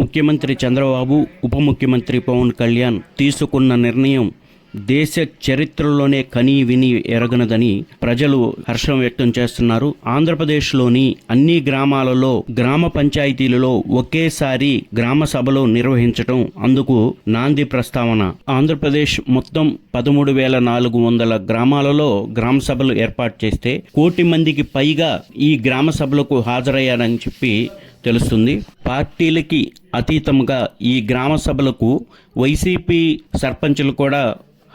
ముఖ్యమంత్రి చంద్రబాబు ఉప ముఖ్యమంత్రి పవన్ కళ్యాణ్ తీసుకున్న నిర్ణయం దేశ చరిత్రలోనే కని విని ఎరగనదని ప్రజలు హర్షం వ్యక్తం చేస్తున్నారు. ఆంధ్రప్రదేశ్లోని అన్ని గ్రామాలలో గ్రామ పంచాయతీలలో ఒకేసారి గ్రామ సభలు నిర్వహించటం అందుకు నాంది ప్రస్తావన. ఆంధ్రప్రదేశ్ మొత్తం పదమూడు వేల నాలుగు వందల గ్రామాలలో గ్రామ సభలు ఏర్పాటు చేస్తే కోటి మందికి పైగా ఈ గ్రామ సభలకు హాజరయ్యారని చెప్పి తెలుస్తుంది. పార్టీలకి అతీతంగా ఈ గ్రామ సభలకు వైసీపీ సర్పంచులు కూడా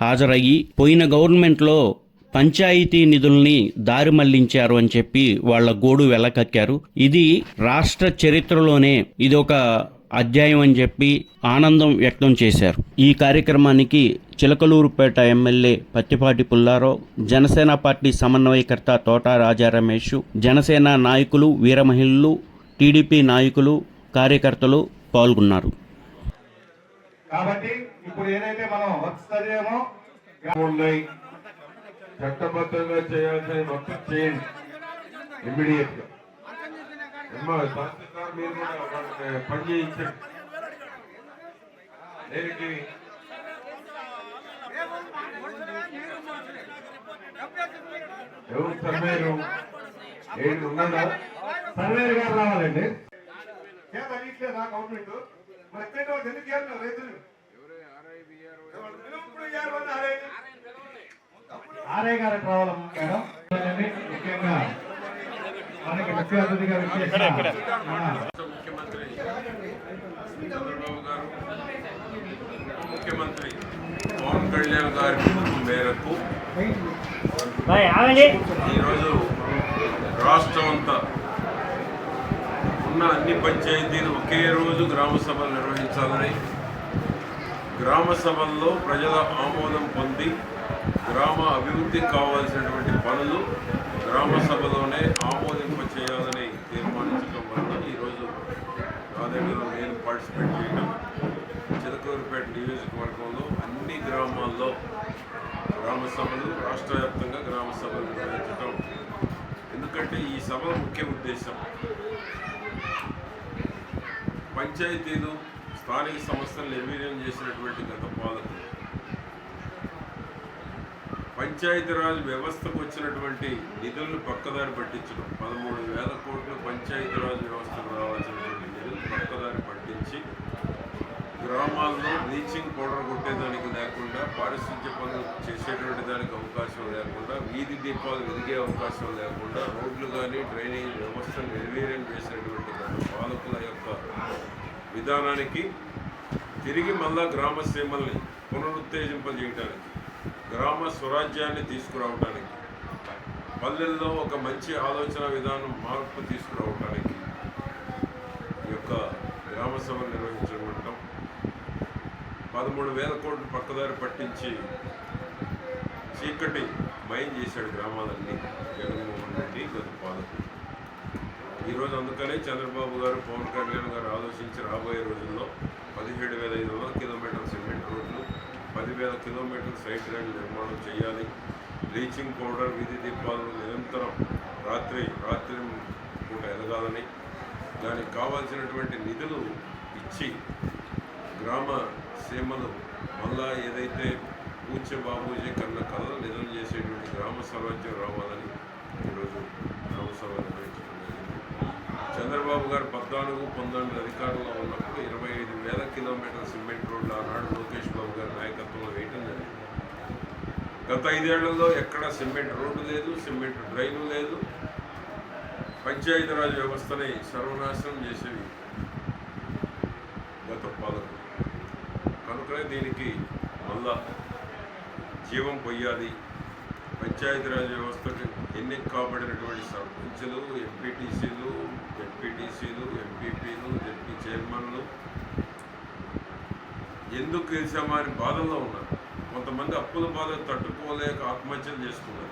హాజరయ్యి పోయిన గవర్నమెంట్లో పంచాయతీ నిధుల్ని దారి మళ్ళించారు అని చెప్పి వాళ్ళ గోడు వెళ్ళకక్కారు ఇది రాష్ట్ర చరిత్రలోనే ఇది ఒక అధ్యాయం అని చెప్పి ఆనందం వ్యక్తం చేశారు. ఈ కార్యక్రమానికి చిలకలూరుపేట ఎమ్మెల్యే పత్తిపాటి పుల్లారావు జనసేన పార్టీ సమన్వయకర్త తోట రాజా రమేష్ జనసేన నాయకులు వీరమహిళలు టీడీపీ నాయకులు కార్యకర్తలు పాల్గొన్నారు. కాబట్టి ఇప్పుడు ఏదైతే మనం వర్క్స్ ఉన్నాయి చట్టబద్ధంగా చేయాల్సిన మొత్తం చేయండి. ఇమ్మీడియట్గా అమ్మా, పని చేయించండి. దేనికి? ఎవరు సర్వేరు ఏంటి ఉన్నాడా? సర్వేరు గారు రావాలండి. గవర్నమెంట్ మరి ఎక్కడ ఎందుకు చేయాలి రైతులు? ఆర్ఐ. గారికి రావాలమ్మా మేడం. ముఖ్యంగా మనకి ముఖ్య అతిథిగా ముఖ్యమంత్రి చంద్రబాబు గారు ముఖ్యమంత్రి పవన్ కళ్యాణ్ గారి మేరకు ఈరోజు రాష్ట్రం అంతా ఉన్న అన్ని పంచాయతీలు ఒకే రోజు గ్రామ సభలు నిర్వహించాలని గ్రామ సభల్లో ప్రజల ఆమోదం పొంది గ్రామ అభివృద్ధి కావాల్సినటువంటి పనులు గ్రామ సభలోనే ఆమోదింప చేయాలని తీర్మానించడం వలన ఈరోజు రాజకీయంలో నేను పార్టిసిపేట్ చేయడం. చిలకూరుపేట నియోజకవర్గంలో అన్ని గ్రామాల్లో గ్రామ సభలు రాష్ట్ర వ్యాప్తంగా గ్రామ సభలు నిర్వహించడం ఎందుకంటే ఈ సభ ముఖ్య ఉద్దేశం. పంచాయతీలు స్థానిక సంస్థలు నిర్వీర్యం చేసినటువంటి గత పాలకులు. పంచాయతీరాజ్ వ్యవస్థకు వచ్చినటువంటి నిధులను పక్కదారి పట్టించడం. పదమూడు వేల కోట్లు పంచాయతీరాజ్ వ్యవస్థకు రావాల్సినటువంటి నిధులు పక్కదారి పట్టించి గ్రామాల్లో బ్లీచింగ్ పౌడర్ కొట్టేదానికి లేకుండా పారిశుద్ధ్య పనులు చేసేటువంటి దానికి అవకాశం లేకుండా వీధి దీపాలు వెలిగే అవకాశం లేకుండా రోడ్లు కానీ డ్రైనేజ్ వ్యవస్థను నిర్వీర్యం చేసినటువంటి పాలకుల యొక్క విధానానికి తిరిగి మళ్ళా గ్రామ సీమల్ని పునరుత్తేజింపజేయడానికి గ్రామ స్వరాజ్యాన్ని తీసుకురావడానికి పల్లెల్లో ఒక మంచి ఆలోచన విధానం మార్పు తీసుకురావడానికి ఈ యొక్క గ్రామ సభ నిర్వహించడం పదమూడు వేల కోట్లు పక్కదారి పట్టించి చీకటి మయం చేశాడు గ్రామాలన్నీ. జగన్మోహన్ రెడ్డి గత పాలకుడు. ఈరోజు అందుకనే చంద్రబాబు గారు పవన్ కళ్యాణ్ గారు ఆలోచించి రాబోయే రోజుల్లో పదిహేడు వేల ఐదు వందల కిలోమీటర్ల సిమెంట్ రోడ్లు పదివేల కిలోమీటర్ల సైట్ రైలు నిర్మాణం చేయాలి. బ్లీచింగ్ పౌడర్ వీధి దీపాలు నిరంతరం రాత్రి రాత్రి పూట ఎదగాలని. దానికి కావాల్సినటువంటి నిధులు ఇచ్చి గ్రామ సీమలు మళ్ళా ఏదైతే పూచ బాబూజీ కన్న కళలు నిజం చేసేటువంటి గ్రామ స్వరాజ్యం రావాలని ఈరోజు గ్రామ స్వరాజ్యం నిర్వహించడం జరిగింది. చంద్రబాబు గారు పద్నాలుగు పంతొమ్మిది అధికారంలో ఉన్నప్పుడు ఇరవై ఐదు వేల కిలోమీటర్ల సిమెంట్ రోడ్లు ఆనాడు లోకేష్ బాబు గారి నాయకత్వంలో వేయటం జరిగింది. గత ఐదేళ్ళలో ఎక్కడ సిమెంట్ రోడ్డు లేదు సిమెంట్ డ్రైను లేదు. పంచాయతీరాజ్ వ్యవస్థని సర్వనాశనం చేసేవి గత పాలకులు. కనుకనే దీనికి మళ్ళా జీవం పొయ్యాలి. పంచాయతీరాజ్ వ్యవస్థకు ఎన్నిక కాబడినటువంటి సర్పంచులు ఎంపీటీసీలు ఎంపీటీసీలు ఎంపీపీలు ఎంపీ చైర్మన్లు ఎందుకు గెలిచామా అని బాధల్లో ఉన్నారు. కొంతమంది అప్పుల బాధ తట్టుకోలేక ఆత్మహత్యలు చేసుకున్నారు.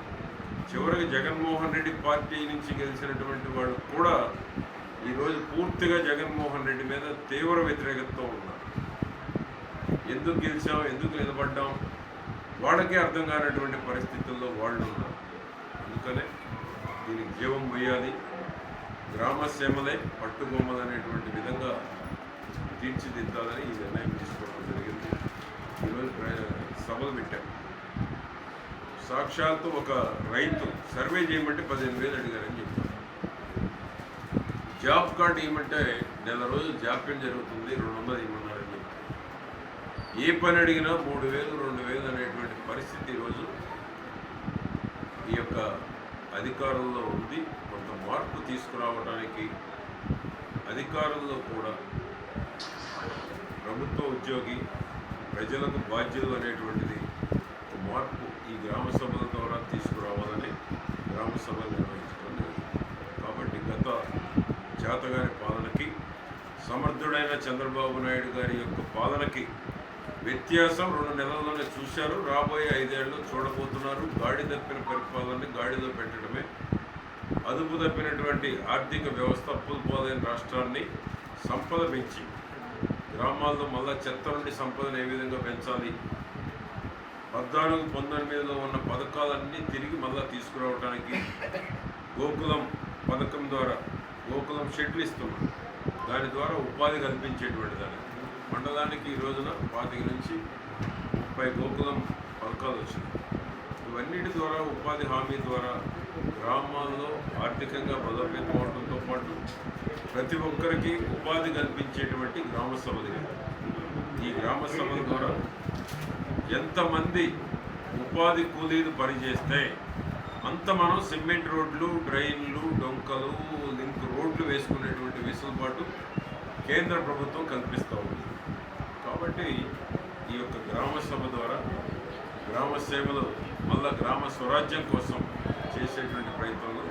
చివరికి జగన్మోహన్ రెడ్డి పార్టీ నుంచి గెలిచినటువంటి వాళ్ళు కూడా ఈరోజు పూర్తిగా జగన్మోహన్ రెడ్డి మీద తీవ్ర వ్యతిరేకతతో ఉన్నారు. ఎందుకు గెలిచాం ఎందుకు నిలబడ్డాం వాళ్ళకే అర్థం కానటువంటి పరిస్థితుల్లో వాళ్ళు ఉన్నారు. అందుకనే దీనికి జీవం పోయాలి గ్రామ సీమలే పట్టుబొమ్మలు అనేటువంటి విధంగా తీర్చిదిద్దాలని ఈ నిర్ణయం తీసుకోవడం జరిగింది. ఈరోజు సభలు పెట్టాం. సాక్షాత్తు ఒక రైతు సర్వే చేయమంటే పదిహేను వేలు అడిగారని చెప్పారు. జాబ్ కార్డు ఇవ్వమంటే నెల రోజులు జాప్యం జరుగుతుంది రెండు వందలు ఇవ్వమన్నారు. ఏ పని అడిగినా మూడు వేలు రెండు వేలు అనేటువంటి పరిస్థితి ఈరోజు ఈ యొక్క అధికారంలో ఉంది. కొంత మార్పు తీసుకురావడానికి అధికారంలో కూడా ప్రభుత్వ ఉద్యోగి ప్రజలకు బాధ్యతలు అనేటువంటిది మార్పు ఈ గ్రామ సభల ద్వారా తీసుకురావాలని గ్రామ సభలు నిర్వహించడం కాబట్టి గత జాతగారి పాలనకి సమర్థుడైన చంద్రబాబు నాయుడు గారి యొక్క పాలనకి వ్యత్యాసం రెండు నెలల్లోనే చూశారు. రాబోయే ఐదేళ్ళు చూడబోతున్నారు. గాడి తప్పిన పరిపాలనని గాడిలో పెట్టడమే. అదుపు తప్పినటువంటి ఆర్థిక వ్యవస్థ అప్పులపాలైన రాష్ట్రాన్ని సంపద పెంచి గ్రామాల్లో మళ్ళా చెత్త నుండి సంపదను ఏ విధంగా పెంచాలి? పద్నాలుగు పంతొమ్మిదిలో ఉన్న పథకాలన్నీ తిరిగి మళ్ళా తీసుకురావడానికి గోకులం పథకం ద్వారా గోకులం షెడ్లు ఇస్తున్నాం. దాని ద్వారా ఉపాధి కల్పించేటువంటి దాన్ని మండలానికి ఈ రోజున పాతిక నుంచి ముప్పై గోకులం పథకాలు వచ్చినాయి. ఇవన్నిటి ద్వారా ఉపాధి హామీ ద్వారా గ్రామాల్లో ఆర్థికంగా బలోపేతం అవడంతో పాటు ప్రతి ఒక్కరికి ఉపాధి కల్పించేటువంటి గ్రామ సభలు ఈ గ్రామ సభల ద్వారా ఎంతమంది ఉపాధి కూలీలు పనిచేస్తే అంత మనం సిమెంట్ రోడ్లు డ్రైన్లు డొంకలు లింక్ రోడ్లు వేసుకునేటువంటి వెసులుబాటు కేంద్ర ప్రభుత్వం కల్పిస్తూ ఉంది. కాబట్టి ఈ యొక్క గ్రామ సభ ద్వారా గ్రామ సేవలు మళ్ళా గ్రామ స్వరాజ్యం కోసం చేసేటువంటి ప్రయత్నంలో